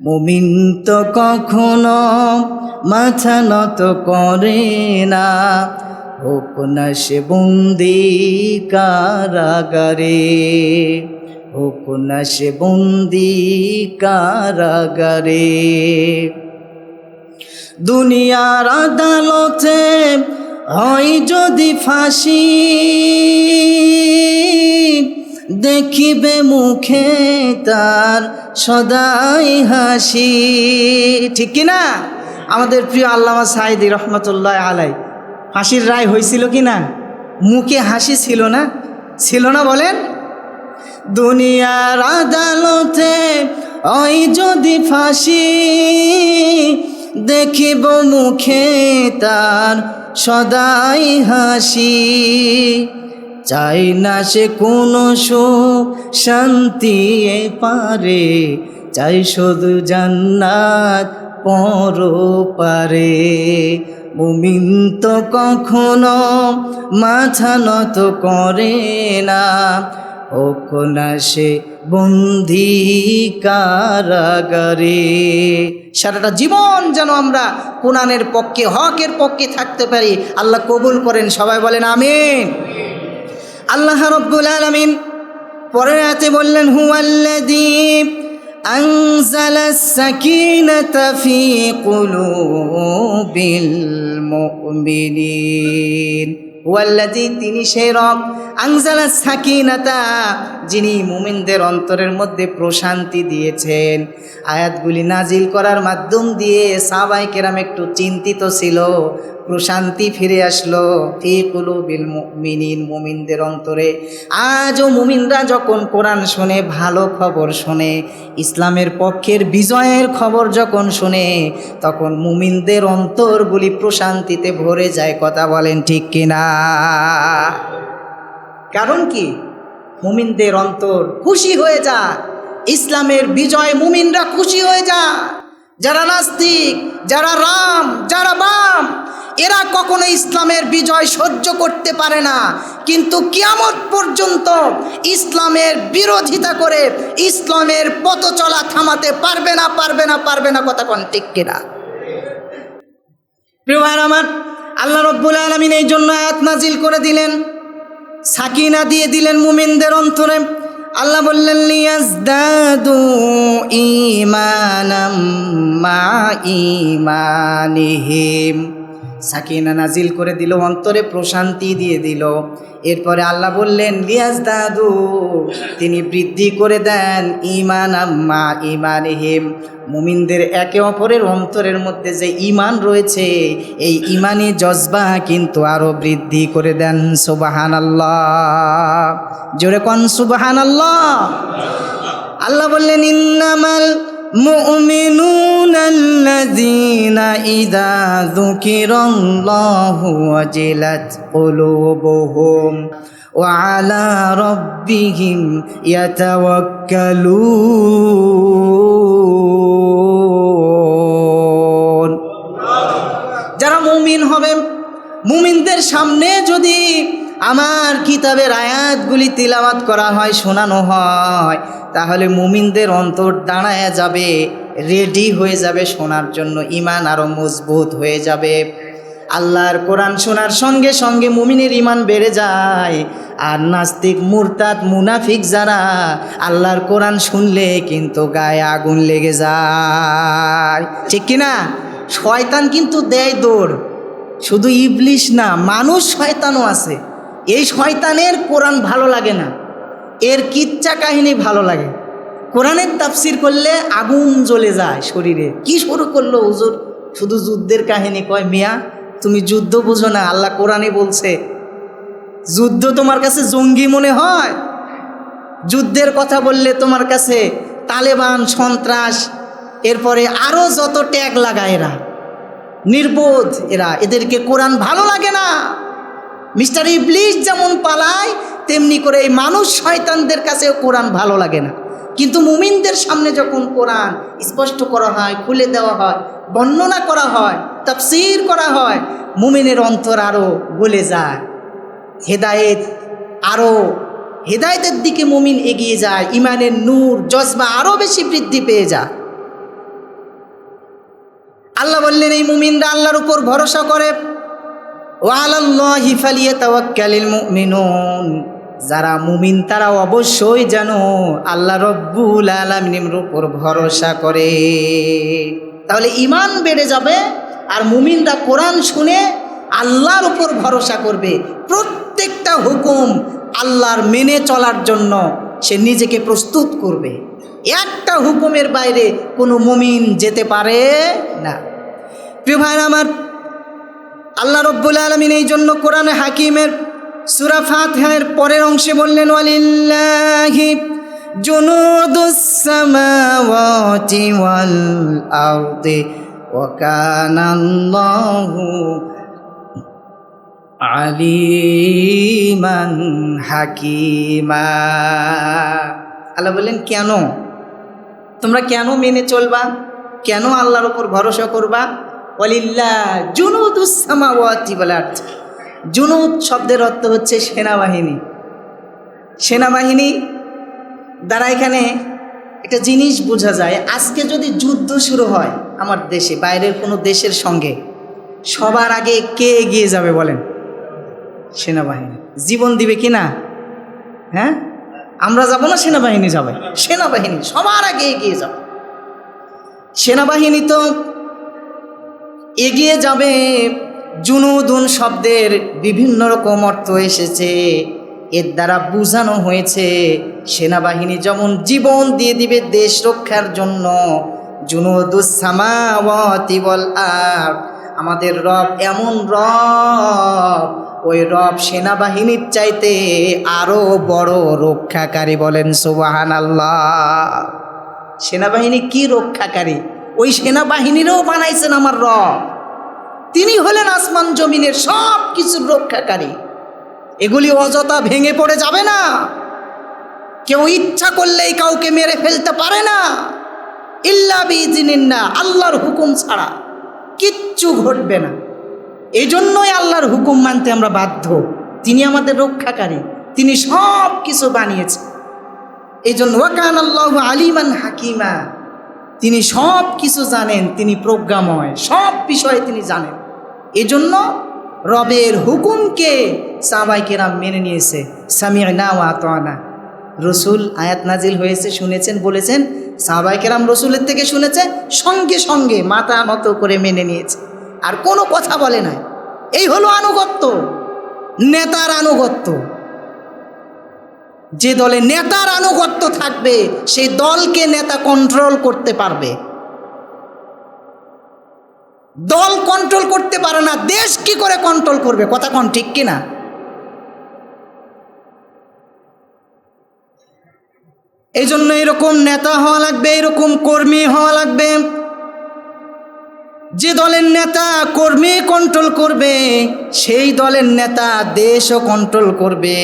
মুমিন তো কখনো মাথা নত করে না। হোক না সে বন্দি কারাগারে, হোক না সে বন্দি কারাগারে। দুনিয়ার আদালতে হয় যদি ফাঁসি দেখিবে মুখে তার সদাই হাসি। ঠিক কি না? আমাদের প্রিয় আল্লামা সাইদি রহমতুল্লাহ আলাই ফাঁসির রায় হয়েছিল কি না? মুখে হাসি ছিল না? ছিল না বলেন? দুনিয়ার আদালতে ওই যদি ফাঁসি দেখিব মুখে তার সদাই হাসি। চাই না সে কোনো সুখ, শান্তি পারে। চাই শুধু জান্নাত পর পারে। মুমিন তো কখনো মাথা নত করে না। হোক না সে বন্দি কারাগারে। সারাটা জীবন যেন আমরা কোরআনের পক্ষে, হকের পক্ষে থাকতে পারি। আল্লাহ কবুল করেন, সবাই বলেন আমিন। আল্লাহ রব্বুল আলমিন পরের রাতে বললেন হুয়াল্লাযী أنزل السكينة في قلوب المؤمنين ওয়াল্লাজি তিনি সেই রব আংজালা সাকিনাতা যিনি মুমিনদের অন্তরের মধ্যে প্রশান্তি দিয়েছেন আয়াতগুলি নাজিল করার মাধ্যম দিয়ে সাবাই কেরাম একটু চিন্তিত ছিল প্রশান্তি ফিরে আসলো। ফি কুলুবিল মুমিনিন, মুমিনদের অন্তরে। আজও মুমিনরা যখন কোরআন শোনে, ভালো খবর শোনে, ইসলামের পক্ষের বিজয়ের খবর যখন শোনে, তখন মুমিনদের অন্তরগুলি প্রশান্তিতে ভরে যায়, কথা বলেন ঠিক কিনা? কারণ কি? মুমিনদের অন্তর খুশি হয়ে যায় ইসলামের বিজয় মুমিনরা খুশি হয়ে যায় যারা নাস্তিক, যারা রাম, যারা বাম, এরা কখনো ইসলামের বিজয় সহ্য করতে পারে না। কিন্তু কিয়ামত পর্যন্ত ইসলামের বিরোধিতা করে ইসলামের পথ চলা থামাতে পারবে না পারবে না পারবে না কথা কোন ঠিক কিনা? প্রিয় আমার, আল্লাহ রব্বুল আলমিন এই জন্য আয়াত নাজিল করে দিলেন। সাকিনা দিয়ে দিলেন মুমিনদের অন্তরে। আল্লাহ বললেন লিয়াজদাদু ঈমানাম মা ঈমানিহিম। সাকিনা নাজিল করে দিল, অন্তরে প্রশান্তি দিয়ে দিল। এরপরে আল্লাহ বললেন লিয়াজ দাদু তিনি বৃদ্ধি করে দেন ইমান আম্মা ইমান হেম মুমিনদের একে অপরের অন্তরের মধ্যে যে ইমান রয়েছে, এই ইমানি জজবা কিন্তু আরও বৃদ্ধি করে দেন সুবাহান আল্লাহ জোরে কন সুবাহান আল্লাহ আল্লাহ বললেন, ইন্নামাল মুমিনুন আল্লাযীনা ইযা যুকিরাল্লাহু ওয়াজিলাত কুলুবুহুম ওয়া আলা রাব্বিহিম ইয়াতাওয়াক্কালুন। যারা মুমিন হবে, মুমিনদের সামনে যদি আমার কিতাবের আয়াতগুলি তিলাওয়াত করা হয়, শোনানো হয়। তাহলে মুমিনদের অন্তর দাঁড়ায় যাবে, রেডি হয়ে যাবে শোনার জন্য ইমান আরও মজবুত হয়ে যাবে। আল্লাহর কোরআন শোনার সঙ্গে সঙ্গে মুমিনের ইমান বেড়ে যায়। আর নাস্তিক, মুরতাদ, মুনাফিক যারা, আল্লাহর কোরআন শুনলে কিন্তু গায়ে আগুন লেগে যায়। ঠিক কিনা শয়তান কিন্তু দেয় দৌড়। শুধু ইবলিশ না, মানুষ শয়তানও আছে। এই শয়তানের কোরআন ভালো লাগে না। এর কিচ্ছা কাহিনী ভালো লাগে। কোরআনের তাফসির করলে আগুন জ্বলে যায় শরীরে। কি শুরু করল হুজুর? শুধু যুদ্ধের কাহিনী কয়, মিয়া, তুমি যুদ্ধ বুঝো না, আল্লাহ কোরআনে বলছে। যুদ্ধ তোমার কাছে জঙ্গি মনে হয়? যুদ্ধের কথা বললে তোমার কাছে তালেবান, সন্ত্রাস, এরপরে আরও যত ট্যাগ লাগায় এরা। নির্বোধ এরা। এদেরকে কোরআন ভালো লাগে না। মিস্টার ইবলিশ যেমন পালায়, তেমনি করে এই মানুষ শয়তানদের কাছেও কোরআন ভালো লাগে না। কিন্তু মুমিনদের সামনে যখন কোরআন স্পষ্ট করা হয়, খুলে দেওয়া হয়, বর্ণনা করা হয়, তাফসির করা হয়, মুমিনের অন্তর আরও গলে যায়। হেদায়েত আরও হেদায়েতের দিকে মুমিন এগিয়ে যায় ইমানের নূর, জজবা আরও বেশি বৃদ্ধি পেয়ে যায়। আল্লাহ বললেন, এই মুমিনরা আল্লাহর উপর ভরসা করে যারা মুমিন তারা অবশ্যই যেন আল্লাহ রব্বুল আলামিনের উপর ভরসা করে। তাহলে ইমান বেড়ে যাবে আর মুমিনরা কোরআন শুনে আল্লাহর উপর ভরসা করবে। প্রত্যেকটা হুকুম আল্লাহর মেনে চলার জন্য সে নিজেকে প্রস্তুত করবে। একটা হুকুমের বাইরে কোনো মুমিন যেতে পারে না। প্রিয় ভাই আমার আল্লাহ রব্বুল আলমিন এই জন্য কোরআনে হাকিমের সুরা ফাতহের পরের অংশে বললেন জুনুদুস সামাওয়াতি ওয়াল আরদি ওয়া কানা আলিমান হাকিমা। আল্লাহ বললেন, কেন? তোমরা কেন মেনে চলবা? কেন আল্লাহর ওপর ভরসা করবা? ওয়ালিল্লাহ জুনুদুসামাওয়াতি বলে অর্থ জুনুদ শব্দের অর্থ হচ্ছে সেনাবাহিনী। সেনাবাহিনী দ্বারা এখানে, একটা জিনিস বোঝা যায়। আজকে যদি যুদ্ধ শুরু হয় আমার দেশে, বাইরের কোনো দেশের সঙ্গে, সবার আগে কে এগিয়ে যাবে বলেন? সেনাবাহিনী। জীবন দিবে কি না? হ্যাঁ? আমরা যাব না সেনাবাহিনী যাবে? সেনাবাহিনী সবার আগে এগিয়ে যাবে। সেনাবাহিনী তো এগিয়ে যাবে। জুনুদুন শব্দের বিভিন্ন রকম অর্থ এসেছে। এর দ্বারা বোঝানো হয়েছে, সেনাবাহিনী যেমন জীবন দিয়ে দিবে দেশ রক্ষার জন্য। জুনুদুসামাওয়াতি বল আর আমাদের রব এমন রব, ওই রব সেনাবাহিনীর চাইতে আরও বড় রক্ষাকারী বলেন সুবাহান আল্লাহ সেনাবাহিনী কি রক্ষাকারী? ওই সেনাবাহিনীরও বানাইছেন আমার রব। তিনি হলেন আসমান জমিনের সব কিছুর রক্ষাকারী। এগুলি অযথা ভেঙে পড়ে যাবে না। কেউ ইচ্ছা করলেই কাউকে মেরে ফেলতে পারে না। ইল্লা বিজিনিন্না আল্লাহর হুকুম ছাড়া কিচ্ছু ঘটবে না। এই জন্যই আল্লাহর হুকুম মানতে আমরা বাধ্য। তিনি আমাদের রক্ষাকারী, তিনি সব কিছু বানিয়েছেন। এই জন্য ওয়াকান আল্লাহ আলিমান হাকিমা। তিনি সব কিছু জানেন, তিনি প্রজ্ঞাময়, সব বিষয়ে তিনি জানেন। এজন্য রবের হুকুমকে সাবাই কেরাম মেনে নিয়েছে। সামিয়া না ওয়াতনা রসুল আয়াত নাজিল হয়েছে, শুনেছেন, বলেছেন, সাহাবাই কেরাম রসুলের থেকে শুনেছে, সঙ্গে সঙ্গে মাথা মতো করে মেনে নিয়েছে। আর কোনো কথা বলে নাই। এই হলো আনুগত্য। নেতার আনুগত্য। যে দলে নেতার আনুগত্য থাকবে সেই দলকে নেতা কন্ট্রোল করতে পারবে। দল কন্ট্রোল করতে পারে না, দেশ কি করে কন্ট্রোল করবে? কথা কোন ঠিক কিনা? এই জন্য এরকম নেতা হওয়া লাগবে, এরকম কর্মী হওয়া লাগবে। যে দলের নেতা কর্মী কন্ট্রোল করবে, সেই দলের নেতা দেশও কন্ট্রোল করবে।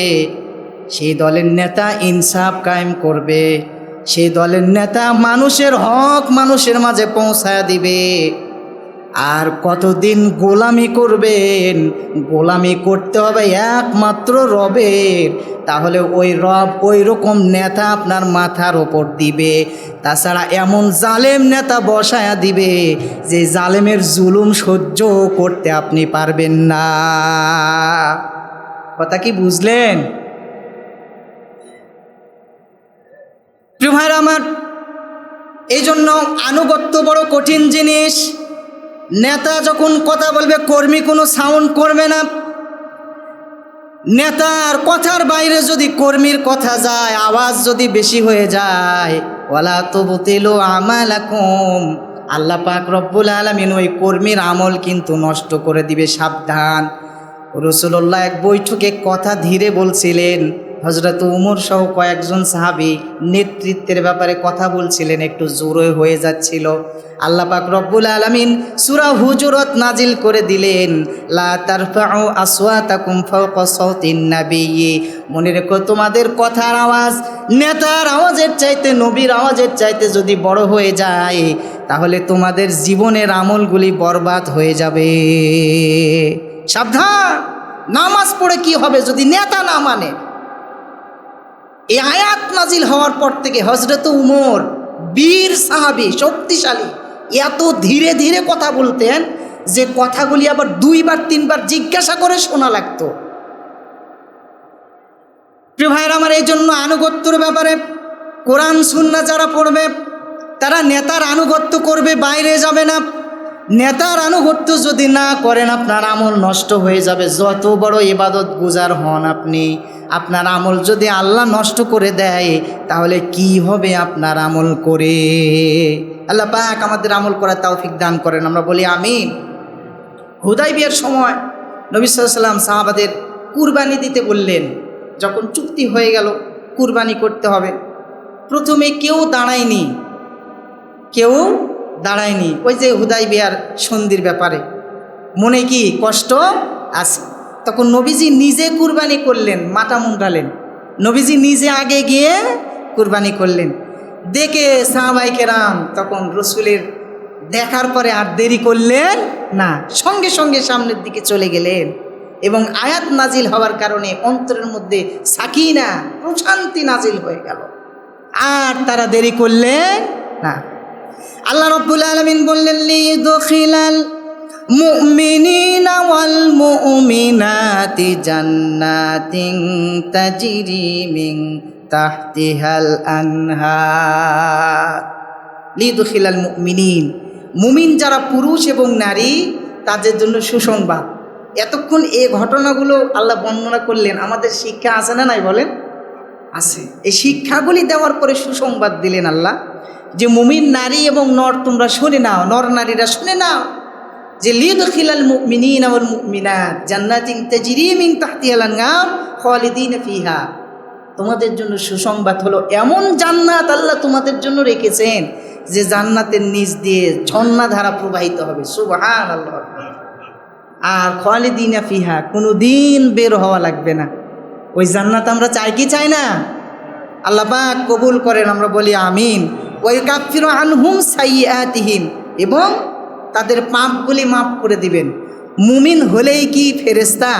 সেই দলের নেতা ইনসাফ কায়েম করবে। সেই দলের নেতা মানুষের হক মানুষের মাঝে পৌঁছায় দিবে। আর কতদিন গোলামি করবেন? গোলামি করতে হবে একমাত্র রবের। তাহলে ওই রব ওই রকম নেতা আপনার মাথার ওপর দিবে। তাছাড়া এমন জালেম নেতা বসায়া দিবে যে জালেমের জুলুম সহ্য করতে আপনি পারবেন না। কথা কি বুঝলেন? প্রিয় আমার এই জন্য আনুগত্য বড় কঠিন জিনিস। নেতা যখন কথা বলবে, কর্মী কোনো সাউন্ড করবে না। নেতার কথার বাইরে যদি কর্মীর কথা যায়, আওয়াজ যদি বেশি হয়ে যায় ওলা তো বতেলো আমাল আল্লাহ পাক রব্বুল আলমিন ওই কর্মীর আমল কিন্তু নষ্ট করে দিবে, সাবধান। রসুল্লাহ এক বৈঠকে কথা ধীরে বলছিলেন হজরত উমর সহ কয়েকজন সাহাবি নেতৃত্বের ব্যাপারে কথা বলছিলেন, একটু জোরে হয়ে যাচ্ছিল। আল্লাহ পাক রব্বুল আলমিন সুরা হুজুরত নাজিল করে দিলেন, লা মনে রেখো, তোমাদের কথার আওয়াজ নেতার আওয়াজের চাইতে, নবীর আওয়াজের চাইতে যদি বড় হয়ে যায়, তাহলে তোমাদের জীবনের আমলগুলি বরবাদ হয়ে যাবে। সাবধান! নামাজ পড়ে কি হবে যদি নেতা না মানে? এই আয়াত নাজিল হওয়ার পর থেকে হজরত উমর বীর সাহাবি, শক্তিশালী, এত ধীরে ধীরে কথা বলতেন যে কথাগুলি আবার দুইবার, তিনবার জিজ্ঞাসা করে শোনা লাগতো। প্রিয় ভাইয়ের, আমার এই জন্য আনুগত্যর ব্যাপারে কোরআন সুন্না যারা পড়বে, তারা নেতার আনুগত্য করবে, বাইরে যাবে না। নেতার আনুগত্য যদি না করেন, আপনার আমল নষ্ট হয়ে যাবে। যত বড় ইবাদত গুজার হন আপনি। আপনার আমল যদি আল্লাহ নষ্ট করে দেয়, তাহলে কি হবে আপনার আমল করে? আল্লাহ পাক আমাদের আমল করার তৌফিক দান করেন। আমরা বলি আমিন। হুদাই বিয়ের সময় নবী সাল্লাম সাহাবাদের কুরবানি দিতে বললেন। যখন চুক্তি হয়ে গেল, কুরবানি করতে হবে। প্রথমে কেউ দাঁড়ায়নি। কেউ দাঁড়ায়নি। ওই যে হুদাই বিয়ার সন্ধির ব্যাপারে। মনে কি কষ্ট? আছে তখন নবীজি নিজে কুরবানি করলেন মাটা মুন্ডালেন। নবীজি নিজে আগে গিয়ে কুরবানি করলেন। দেখে সাহাবাইকে রাম তখন রসুলের দেখার পরে আর দেরি করলেন না, সঙ্গে সঙ্গে সামনের দিকে চলে গেলেন এবং আয়াত নাজিল হওয়ার কারণে অন্তরের মধ্যে সাকিনা, প্রশান্তি নাজিল হয়ে গেল। আর তারা দেরি করলেন না। আল্লাহ রব্বুল আলমিন বললেন মুমিনিনা ওয়াল মুমিনাতি জান্নাতিন তাজরি মিন তাহতিহাল আনহার। লিদখিলাল মুমিনিন। মুমিন যারা পুরুষ এবং নারী, তাদের জন্য সুসংবাদ। এতক্ষণ এই ঘটনাগুলো আল্লাহ বর্ণনা করলেন। আমাদের শিক্ষা আছে না নাই বলেন? আছে। এই শিক্ষাগুলি দেওয়ার পরে সুসংবাদ দিলেন আল্লাহ যে মুমিন নারী এবং নর তোমরা শুনে নাও, নর নারীরা শুনে নাও। যে লিদ খিলাল মুমিনিন আওয়াল মুমিনাত, জান্নাতিন তাজরি মিন তাহতিহাল আনহার খালিদিন ফিহা। তোমাদের জন্য সুসংবাদ হলো, এমন জান্নাত আল্লাহ তোমাদের জন্য রেখেছেন যে জান্নাতের নিচ দিয়ে ঝর্ণা ধারা প্রবাহিত হবে। সুবহান আল্লাহ আর খালিদিনা ফিহা কোনো দিন বের হওয়া লাগবে না। ওই জান্নাত আমরা চাই কি চাই না? আল্লাহ পাক কবুল করেন, আমরা বলি আমিন। ওই কাফির আনহুম সাইয়াতিহিম এবং তাদের পাপগুলি মাফ করে দিবেন। মুমিন হলেই কি ফেরেস্তা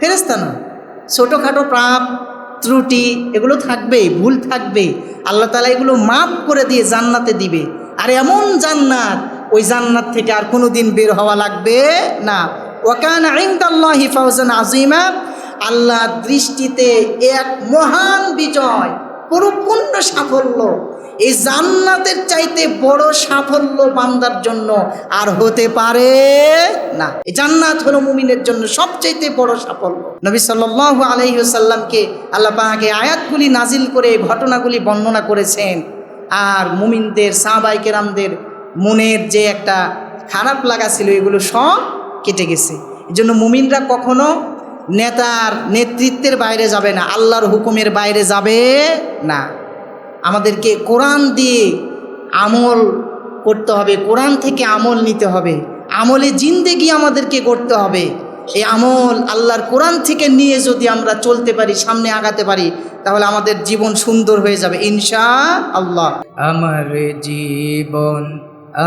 ফেরেস্তা না। ছোটোখাটো পাপ, ত্রুটি, এগুলো থাকবে ভুল থাকবে আল্লাহ তালা এগুলো মাফ করে দিয়ে জান্নাতে দিবে। আর এমন জান্নাত, ওই জান্নাত থেকে আর কোনো দিন বের হওয়া লাগবে না। ওয়াকান আইন্দাল্লাহি ফাউজান আজিমা আল্লাহ দৃষ্টিতে এক মহান বিজয়, পরিপূর্ণ সাফল্য। এই জান্নাতের চাইতে বড় সাফল্য বান্দার জন্য আর হতে পারে না। এই জান্নাত হলো মুমিনের জন্য সবচাইতে বড় সাফল্য। নবী সাল্লাল্লাহু আলাইহি সাল্লামকে আল্লাহ পাকে আয়াতগুলি নাজিল করে ঘটনাগুলি বর্ণনা করেছেন। আর মুমিনদের সাহাবাই কেরামদের মনের যে একটা খারাপ লাগা ছিল, এগুলো সব কেটে গেছে। এই জন্য মুমিনরা কখনো নেতার নেতৃত্বের বাইরে যাবে না, আল্লাহর হুকুমের বাইরে যাবে না। আমাদেরকে কোরআন দিয়ে আমল করতে হবে, কোরআন থেকে আমল নিতে হবে, আমলে জিন্দেগি আমাদেরকে করতে হবে। এই আমল আল্লাহর কোরআন থেকে নিয়ে যদি আমরা চলতে পারি, সামনে আগাতে পারি, তাহলে আমাদের জীবন সুন্দর হয়ে যাবে ইনশা আল্লাহ আমার জীবন,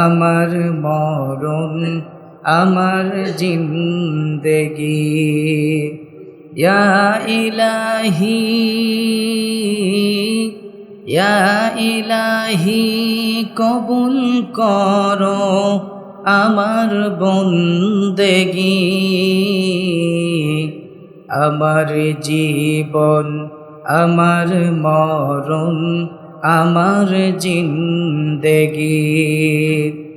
আমার মরণ, আমার জিন্দেগি। ইলাহি ইলাহি কবুল কর আমার বন্দেগি। আমার জীবন আমার মরণ আমার জিন্দেগি।